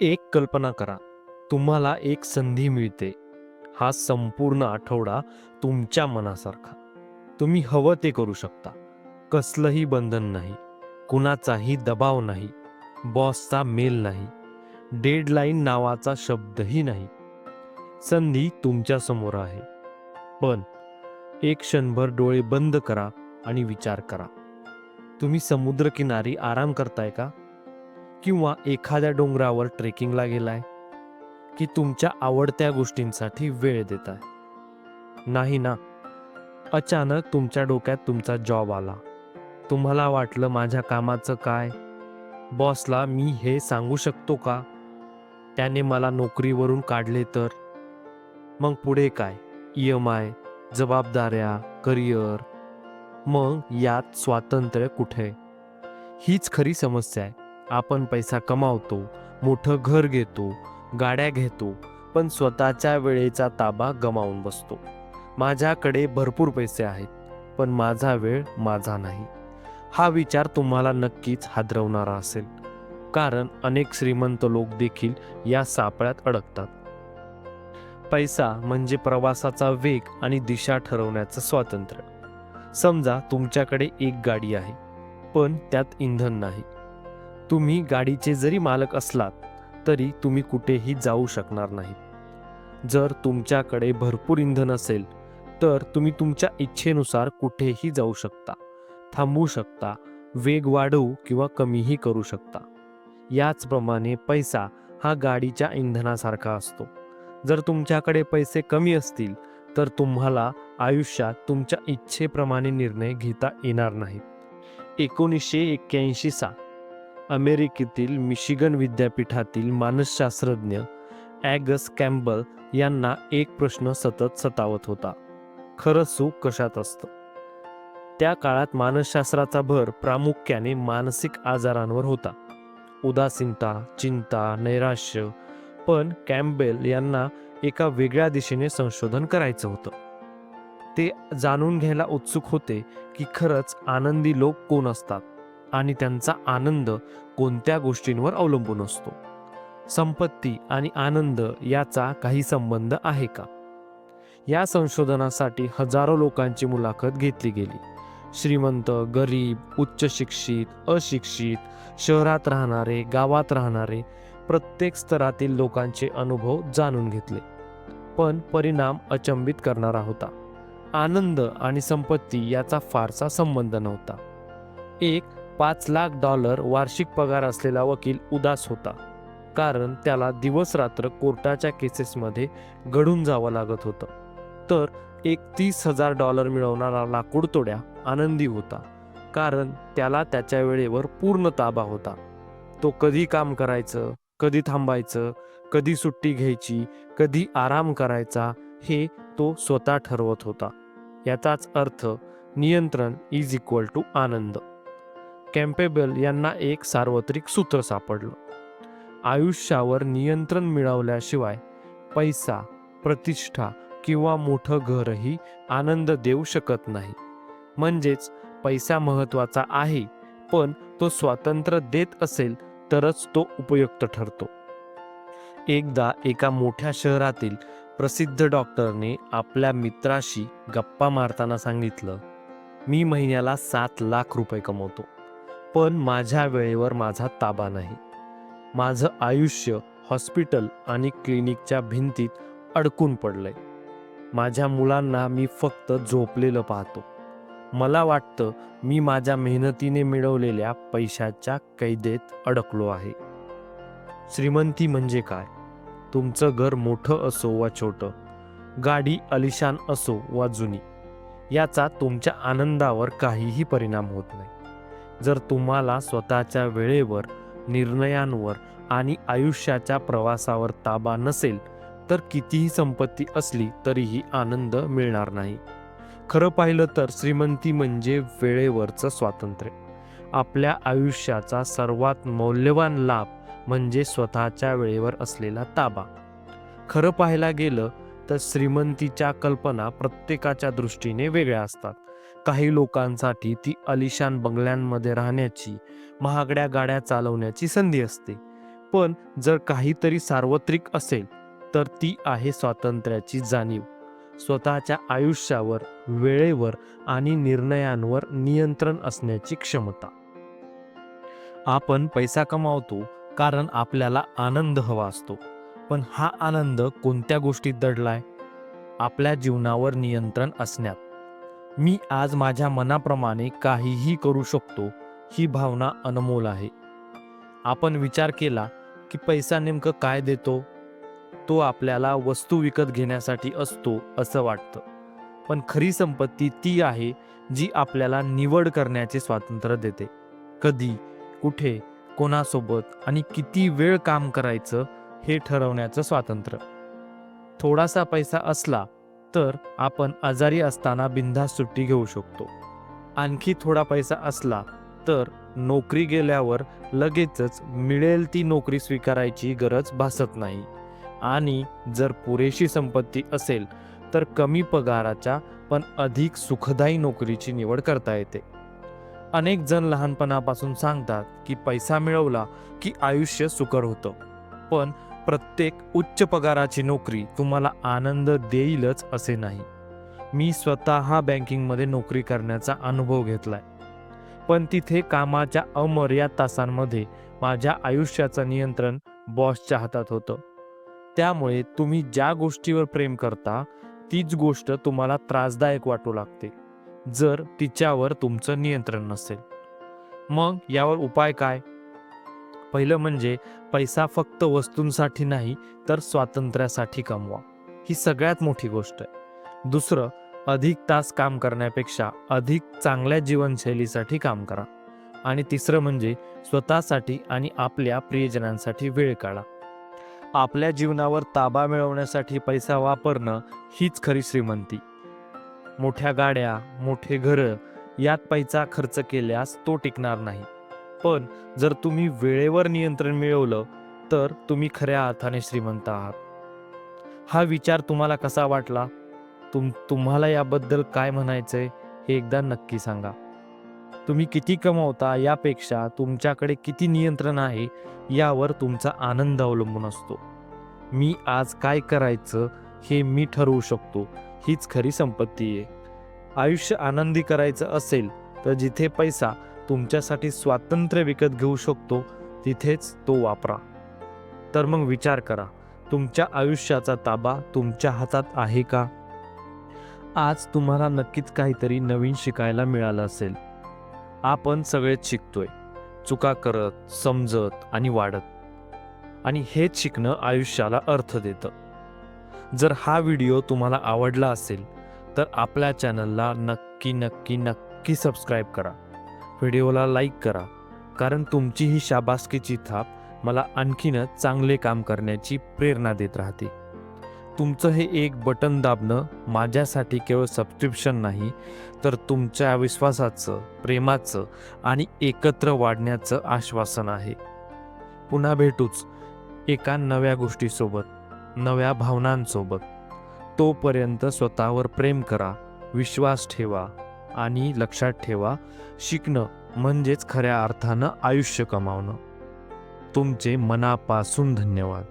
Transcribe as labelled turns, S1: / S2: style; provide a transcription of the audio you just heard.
S1: एक कल्पना करा. तुम्हाला एक संधी मिळते. हा संपूर्ण आठवडा तुमच्या मनासारखा. तुम्ही हवं ते करू शकता. कसलंही बंधन नाही. कुणाचाही दबाव नाही. बॉसचा मेल नाही. डेडलाईन नावाचा शब्दही नाही. संधी तुमच्यासमोर आहे. पण एक क्षणभर डोळे बंद करा आणि विचार करा. तुम्ही समुद्रकिनारी आराम करताय का? किंवा एखाद्या डोंगरावर ट्रेकिंगला गेलाय की तुमच्या आवडत्या गोष्टींसाठी वेळ देताय. नाही ना? अचानक तुमच्या डोक्यात तुमचा जॉब आला. तुम्हाला वाटलं माझ्या कामाचं काय? बॉसला मी हे सांगू शकतो का? त्याने मला नोकरीवरून काढले तर? मग पुढे काय? ई एम आय जबाबदाऱ्या करिअर? मग यात स्वातंत्र्य कुठे? हीच खरी समस्या आहे. आपण पैसा कमावतो मोठं घर घेतो गाड्या घेतो पण स्वतःच्या वेळेचा ताबा गमावून बसतो. माझ्याकडे भरपूर पैसे आहेत पण माझा वेळ माझा नाही. हा विचार तुम्हाला नक्कीच हादरवणारा असेल कारण अनेक श्रीमंत लोक देखील या सापळ्यात अडकतात. पैसा म्हणजे प्रवासाचा वेग आणि दिशा ठरवण्याचं स्वातंत्र्य. समजा तुमच्याकडे एक गाडी आहे पण त्यात इंधन नाही. तुम्ही गाडीचे जरी मालक असलात तरी तुम्ही कुठेही जाऊ शकणार नाही. जर तुमच्याकडे भरपूर इंधन असेल तर तुम्ही तुमच्या इच्छेनुसार कुठेही जाऊ शकता थांबू शकता वेग वाढवू किंवा कमीही करू शकता. याचप्रमाणे पैसा हा गाडीच्या इंधनासारखा असतो. जर तुमच्याकडे पैसे कमी असतील तर तुम्हाला आयुष्यात तुमच्या इच्छेप्रमाणे निर्णय घेता येणार नाहीत एकोणीसशे एक्क्याऐंशी सात अमेरिकेतील मिशिगन विद्यापीठातील मानसशास्त्रज्ञ ॲगस कॅम्बल यांना एक प्रश्न सतत सतावत होता. खरं सुख कशात असतं? त्या काळात मानसशास्त्राचा भर प्रामुख्याने मानसिक आजारांवर होता. उदासीनता चिंता नैराश्य पण कॅम्बेल यांना एका वेगळ्या दिशेने संशोधन करायचं होतं. ते जाणून घ्यायला उत्सुक होते की खरंच आनंदी लोक कोण असतात? आणि त्यांचा आनंद कोणत्या गोष्टींवर अवलंबून असतो? संपत्ती आणि आनंद याचा काही संबंध आहे का? या संशोधनासाठी हजारो लोकांची मुलाखत घेतली गेली. श्रीमंत गरीब उच्च शिक्षित अशिक्षित शहरात राहणारे गावात राहणारे प्रत्येक स्तरातील लोकांचे अनुभव जाणून घेतले. पण परिणाम अचंबित करणारा होता. आनंद आणि संपत्ती याचा फारसा संबंध नव्हता. एक पाच लाख डॉलर वार्षिक पगार असलेला वकील उदास होता. कारण त्याला दिवस रात्र कोर्टाच्या केसेसमध्ये घडून जावं लागत होतं. तर एक तीस हजार डॉलर मिळवणारा लाकूडतोड्या आनंदी होता. कारण त्याला त्याच्या वेळेवर पूर्ण ताबा होता. तो कधी काम करायचं कधी थांबायचं कधी सुट्टी घ्यायची कधी आराम करायचा हे तो स्वतः ठरवत होता. याचाच अर्थ नियंत्रण इज इक्वल टू आनंद. कॅम्पेबल यांना एक सार्वत्रिक सूत्र सापडलं. आयुष्यावर नियंत्रण मिळवल्याशिवाय पैसा प्रतिष्ठा किंवा मोठं घरही आनंद देऊ शकत नाही. म्हणजेच पैसा महत्त्वाचा आहे पण तो स्वातंत्र्य देत असेल तरच तो उपयुक्त ठरतो. एकदा एका मोठ्या शहरातील प्रसिद्ध डॉक्टरने आपल्या मित्राशी गप्पा मारताना सांगितलं मी महिन्याला सात लाख रुपये कमवतो. पण माझ्या वेळेवर माझा ताबा नाही. माझं आयुष्य हॉस्पिटल आणि क्लिनिकच्या भिंतीत अडकून पडलंय. माझ्या मुलांना मी फक्त झोपलेलं पाहतो. मला वाटतं मी माझ्या मेहनतीने मिळवलेल्या पैशाच्या कैदेत अडकलो आहे. श्रीमंती म्हणजे काय? तुमचं घर मोठं असो वा छोटं गाडी अलिशान असो वा जुनी याचा तुमच्या आनंदावर काहीही परिणाम होत नाही. जर तुम्हाला स्वतःच्या वेळेवर निर्णयांवर आणि आयुष्याच्या प्रवासावर ताबा नसेल तर कितीही संपत्ती असली तरीही आनंद मिळणार नाही. खरं पाहिलं तर श्रीमंती म्हणजे वेळेवरचं स्वातंत्र्य. आपल्या आयुष्याचा सर्वात मौल्यवान लाभ म्हणजे स्वतःच्या वेळेवर असलेला ताबा. खरं पाहायला गेलं तर श्रीमंतीच्या कल्पना प्रत्येकाच्या दृष्टीने वेगळ्या असतात. काही लोकांसाठी ती अलिशान बंगल्यांमध्ये राहण्याची महागड्या गाड्या चालवण्याची संधी असते. पण जर काहीतरी सार्वत्रिक असेल तर ती आहे स्वातंत्र्याची जाणीव. स्वतःच्या आयुष्यावर वेळेवर आणि निर्णयांवर नियंत्रण असण्याची क्षमता. आपण पैसा कमावतो कारण आपल्याला आनंद हवा असतो. पण हा आनंद कोणत्या गोष्टीत दडलाय? आपल्या जीवनावर नियंत्रण असण्यात. मी आज माझ्या मनाप्रमाणे काहीही करू शकतो ही भावना अनमोल आहे. आपण विचार केला की पैसा नेमकं काय देतो? तो आपल्याला वस्तू विकत घेण्यासाठी असतो असं वाटतं. पण खरी संपत्ती ती आहे जी आपल्याला निवड करण्याचे स्वातंत्र्य देते. कधी कुठे कोणासोबत आणि किती वेळ काम करायचं हे ठरवण्याचं स्वातंत्र्य. थोडासा पैसा असला तर आपण आजारी असताना बिनधास्त सुट्टी घेऊ शकतो. आणखी थोडा पैसा असला तर नोकरी गेल्यावर लगेचच मिळेल ती नोकरी स्वीकारायची गरज भासत नाही. आणि जर पुरेशी संपत्ती असेल तर कमी पगाराच्या पण अधिक सुखदायी नोकरीची निवड करता येते. अनेक जण लहानपणापासून सांगतात की पैसा मिळवला की आयुष्य सुकर होतं. पण प्रत्येक उच्च पगाराची नोकरी तुम्हाला आनंद देईलच असे नाही. मी स्वतः बँकिंगमध्ये नोकरी करण्याचा अनुभव घेतलाय. पण तिथे कामाच्या अमर्याद तासांमध्ये माझ्या आयुष्याचं नियंत्रण बॉसच्या हातात होतं. त्यामुळे तुम्ही ज्या गोष्टीवर प्रेम करता तीच गोष्ट तुम्हाला त्रासदायक वाटू लागते जर तिच्यावर तुमचं नियंत्रण नसेल. मग यावर उपाय काय? पहिलं म्हणजे पैसा फक्त वस्तूंसाठी नाही तर स्वातंत्र्यासाठी कमवा. ही सगळ्यात मोठी गोष्ट आहे. दुसरं अधिक तास काम करण्यापेक्षा अधिक चांगल्या जीवनशैलीसाठी काम करा. आणि तिसरं म्हणजे स्वतःसाठी आणि आपल्या प्रियजनांसाठी वेळ काढा. आपल्या जीवनावर ताबा मिळवण्यासाठी पैसा वापरणं हीच खरी श्रीमंती. मोठ्या गाड्या मोठे घरं यात पैसा खर्च केल्यास तो टिकणार नाही. पण जर तुम्ही वेळेवर नियंत्रण मिळवलं तर तुम्ही खऱ्या अर्थाने श्रीमंत आहात. हा विचार तुम्हाला कसा वाटला? तुम तुम्हाला याबद्दल काय म्हणायचंय हे एकदा नक्की सांगा. तुम्ही किती कमवता यापेक्षा तुमच्याकडे किती नियंत्रण आहे यावर तुमचा आनंद अवलंबून असतो. मी आज काय करायचं हे मी ठरवू शकतो हीच खरी संपत्ती आहे. आयुष्य आनंदी करायचं असेल तर जिथे पैसा तुमच्यासाठी स्वातंत्र्य विकत घेऊ शकतो तिथेच तो वापरा. तर मग विचार करा तुमच्या आयुष्याचा ताबा तुमच्या हातात आहे का? आज तुम्हाला नक्कीच काहीतरी नवीन शिकायला मिळालं असेल. आपण सगळेच शिकतोय. चुका करत समजत आणि वाढत. आणि हेच शिकणं आयुष्याला अर्थ देतं. जर हा व्हिडिओ तुम्हाला आवडला असेल तर आपल्या चॅनलला नक्की नक्की नक्की सबस्क्राईब करा. व्हिडिओला लाईक करा. कारण तुमची ही शाबासकीची थाप मला आणखीनच चांगले काम करण्याची प्रेरणा देत राहते. तुमचं हे एक बटन दाबणं माझ्यासाठी केवळ सबस्क्रिप्शन नाही तर तुमच्या विश्वासाचं प्रेमाचं आणि एकत्र वाढण्याचं आश्वासन आहे. पुन्हा भेटूच एका नव्या गोष्टीसोबत नव्या भावनांसोबत. तोपर्यंत स्वतःवर प्रेम करा विश्वास ठेवा. आणि लक्षात ठेवा शिकणं म्हणजेच खऱ्या अर्थानं आयुष्य कमावणं. तुमचे मनापासून धन्यवाद.